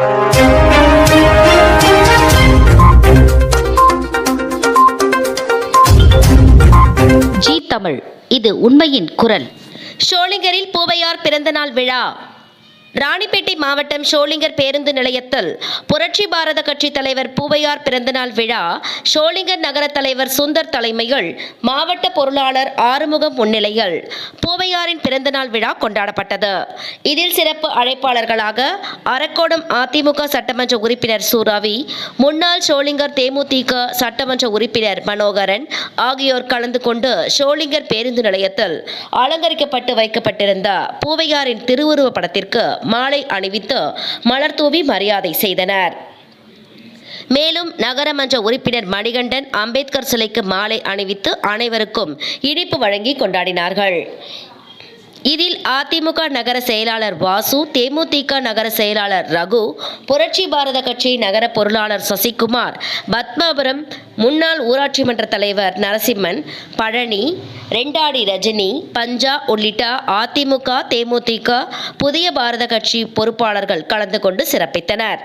G Tamil இது உண்மையின் குரல். ஷோலிங்கரில் பூவையார் பிறந்தநாள் விழா. ராணிப்பேட்டை மாவட்டம் ஷோலிங்கர் பேருந்து நிலையத்தில் புரட்சி பாரத கட்சி தலைவர் பூவையார் பிறந்தநாள் விழா ஷோலிங்கர் நகர தலைவர் சுந்தர் தலைமையில் மாவட்ட பொருளாளர் ஆறுமுகம் முன்னிலையில் பூவையாரின் பிறந்தநாள் விழா கொண்டாடப்பட்டது. இதில் சிறப்பு அழைப்பாளர்களாக அரக்கோணம் அதிமுக சட்டமன்ற உறுப்பினர் சூராவி முன்னாள் ஷோலிங்கர் தேமுதிக சட்டமன்ற உறுப்பினர் மனோகரன் ஆகியோர் கலந்து கொண்டு ஷோலிங்கர் பேருந்து நிலையத்தில் அலங்கரிக்கப்பட்டு வைக்கப்பட்டிருந்த பூவையாரின் திருவுருவ படத்திற்கு மாலை அணிவித்து மலர் தூவி மரியாதை செய்தனர். மேலும் நகரமன்ற உறுப்பினர் மணிகண்டன் அம்பேத்கர் சிலைக்கு மாலை அணிவித்து அனைவருக்கும் இனிப்பு வழங்கி கொண்டாடினார்கள். இதில் அதிமுக நகர செயலாளர் வாசு தேமுதிக நகர செயலாளர் ரகு புரட்சி பாரத கட்சி நகர பொருளாளர் சசிகுமார் பத்மாபுரம் முன்னாள் ஊராட்சி மன்ற தலைவர் நரசிம்மன் பழனி ரெண்டாடி ரஜினி பஞ்சா உள்ளிட்ட அதிமுக தேமுதிக புதிய பாரத கட்சி பொறுப்பாளர்கள் கலந்து கொண்டு சிறப்பித்தனர்.